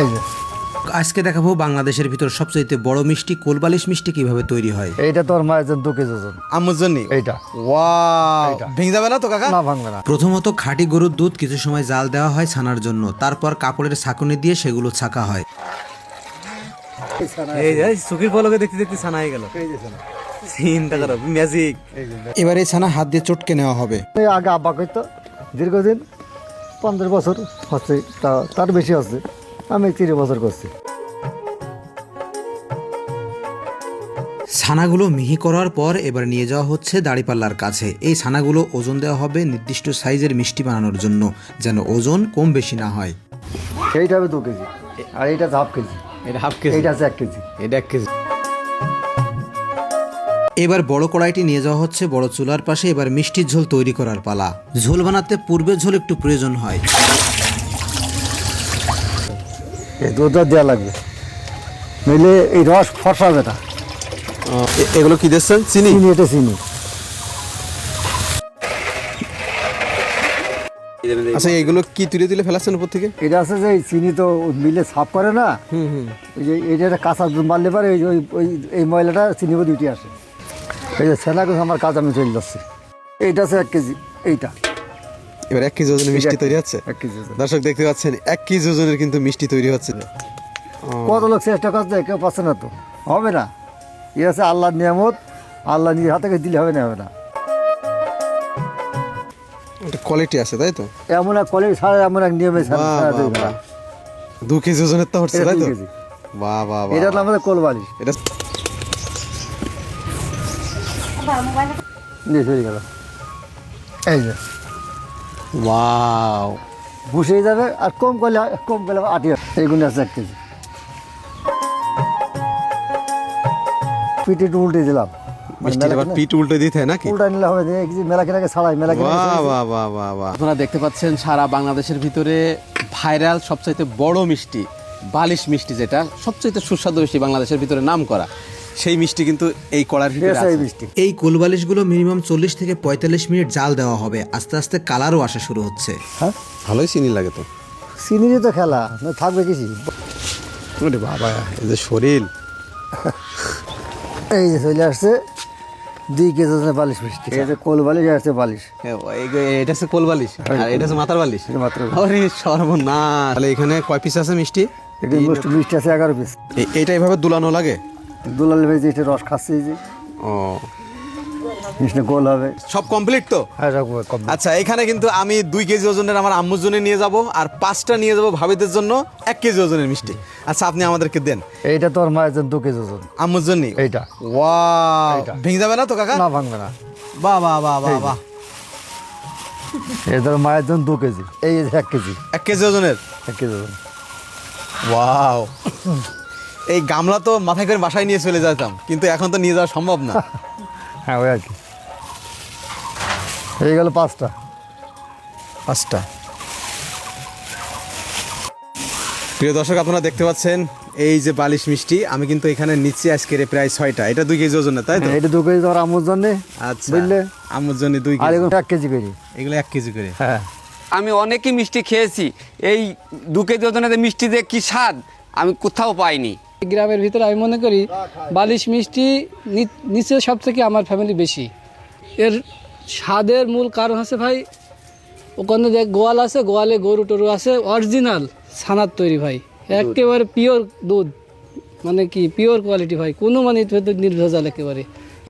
এই যে। আজকে দেখাবো বাংলাদেশের ভিতর সবচাইতে বড় মিষ্টি কোলবালিশ মিষ্টি কীভাবে তৈরি হয়। এইটা তোর মায়ের জন্য দু কেজি ওজন। জন্য এইটা। ওয়াও। ভেঙে যাবে না তো কাকা? না ভাঙবে না। প্রথমত খাঁটি গরুর দুধ কিছু সময় জাল দেওয়া হয় ছানার জন্য। তারপর কাপড়ের ছাকনি দিয়ে সেগুলো ছাকা হয়। এই যে সুখীর পলকে দেখতে দেখতে ছানা হয়ে গেল। চিন্তা করো ম্যাজিক এবার এই ছানা হাত দিয়ে চটকে নেওয়া হবে। আগে আব্বা করতো দীর্ঘদিন পঞ্চাশ বছর হচ্ছে তা- তার বেশি হচ্ছে। আমি তিরিশ বছর করছি। ছানাগুলো মিহি করার পর এবার নিয়ে যাওয়া হচ্ছে দাড়িপাল্লার কাছে। এই ছানাগুলো ওজন দেওয়া হবে নির্দিষ্ট সাইজের মিষ্টি বানানোর জন্য যেন ওজন কম বেশি না হয়। সেইটা হবে দু কেজি আর এইটা হাফ কেজি। এটা হাফ কেজি। এইটা আছে এক কেজি। এটা এক কেজি। এবার বড় কড়াইটি নিয়ে যাওয়া হচ্ছে বড় চুলার পাশে এবার মিষ্টির ঝোল তৈরি করার পালা। ঝোল বানাতে পূর্বে ঝোল একটু প্রয়োজন হয়। এই দুধটা দেওয়া লাগবে। নইলে এই রস ফসাবে না। এগুলো কি দিচ্ছেন? চিনি? চিনি এটা চিনি। আচ্ছা এগুলো কি তুলে তুলে ফেলাচ্ছেন উপর থেকে? এটা আছে যে চিনি তো মিলে সাফ করে না। এই যে এইটা একটা কাঁচা দুধ মারলে পারে ওই ওই ওই এই ময়লাটা চিনি বোধ উঠে আসে। এই যে সেনা করে আমার কাজ আমি চলে যাচ্ছি। এইটা আছে এক কেজি এইটা। এবার এক কেজি ওজনের মিষ্টি তৈরি হচ্ছে? এক কেজি। দর্শক দেখতে পাচ্ছেন এক কেজি ওজনের কিন্তু মিষ্টি তৈরি হচ্ছে। কত লোক চেষ্টা করছে কেউ পাচ্ছে না তো। হবে না। এ আছে আল্লাহর নিয়ামত আল্লাহ নিজের হাতে দিলে হবে না হবে না। কোয়ালিটি আছে তাই তো? এমন এক কলেজ ছাড়া এমন এক নিয়মে। দু কেজি ওজনের তো হচ্ছে তাই তো? বাহ বাহ এটা তো আমাদের কোলবালি এটা নিয়ে চলে গেল। এই যে। ওয়াও বসে যাবে আর কম করলে কম করলে আটি এইগুলো আছে এক কেজি। পিঠে উল্টে দিলাম। মিষ্টির আবার পিঠ উল্টে দিতে নাকি? উল্টা নিলে হবে না, এই মেলা কেনাকে ছাড়াই মেলা বাহ বাহ বাহ বাহ বাহ আপনারা দেখতে পাচ্ছেন সারা বাংলাদেশের ভিতরে ভাইরাল সবচাইতে বড় মিষ্টি বালিশ মিষ্টি যেটা সবচাইতে সুস্বাদু মিষ্টি বাংলাদেশের ভিতরে নাম করা সেই মিষ্টি কিন্তু এই কড়ার ভিতরে আছে এই আছে। মিষ্টি। এই কোলবালিশগুলো মিনিমাম চল্লিশ থেকে পঁয়তাল্লিশ মিনিট জাল দেওয়া হবে। আস্তে আস্তে কালারও আসা শুরু হচ্ছে। হ্যাঁ? ভালোই চিনি লাগে তো। চিনিরই তো খেলা না থাকবে কিছু ওরে বাবা এই যে শরীর। এই যে চলে আসছে দুই কেজি ওজনের বালিশ মিষ্টি। এই যে কোল বালিশ। আর আছে বালিশ এটা হচ্ছে কোল বালিশ আর এটা হচ্ছে মাথার বালিশ? এটা মাত্র আরে সর্বনাশ। তাহলে এখানে কয় পিস আছে মিষ্টি? এটা মিষ্টি মিষ্টি আছে এগারো পিস এইটা এইভাবে দুলানো লাগে? দুলাল ভেজে এটা রস খাচ্ছে যে। ও। মিষ্টি গোল হবে। সব কমপ্লিট তো? হ্যাঁ রাখব কম আচ্ছা এখানে কিন্তু আমি দুই কেজি ওজনের আমার আম্মুর জন্য নিয়ে যাব আর পাঁচটা নিয়ে যাব ভাবিদের জন্য এক কেজি ওজনের মিষ্টি। আচ্ছা আপনি আমাদেরকে দেন। এইটা তোর মায়ের জন্য দু কেজি ওজন। আম্মুর জন্য এইটা। ওয়াও এইটা। ভেঙে যাবে না তো কাকা? না ভাঙবে না। বাহ বাহ বাহ বাহ বাহ এই তোর মায়ের জন্য দু কেজি। এই যে এক কেজি। এক কেজি ওজনের? এক কেজি ওজন। ওয়াও। এই গামলা তো মাথায় করে বাসায় নিয়ে চলে যেতাম কিন্তু এখন তো নিয়ে যাওয়া সম্ভব না। হ্যাঁ ওই আর কি। এই গেল পাঁচটা। পাঁচটা। প্রিয় দর্শক আপনারা দেখতে পাচ্ছেন এই যে বালিশ মিষ্টি আমি কিন্তু এখানে নিচ্ছি আজকের প্রায় ছয়টা। এটা দুই কেজি ওজনের তাই তো? এইটা দু কেজি তোর আমুর জন্যে আচ্ছা বুঝলে? আম্মুর জন্য দুই আর কেজি। এক কেজি করে। এগুলো এক কেজি করে। হ্যাঁ। আমি অনেকই মিষ্টি খেয়েছি এই দু কেজি ওজনের মিষ্টি যে কি স্বাদ আমি কোথাও পাইনি। গ্রামের ভিতরে আমি মনে করি বালিশ মিষ্টি নিচে সব থেকে আমার ফ্যামিলি বেশি। এর স্বাদের মূল কারণ আছে ভাই ওখানে যে গোয়াল আছে গোয়ালে গরু টরু আছে অরিজিনাল ছানার তৈরি ভাই। একেবারে পিওর দুধ। মানে কি পিওর কোয়ালিটি ভাই কোনো মানে ভেতর নির্ভেজাল একেবারে।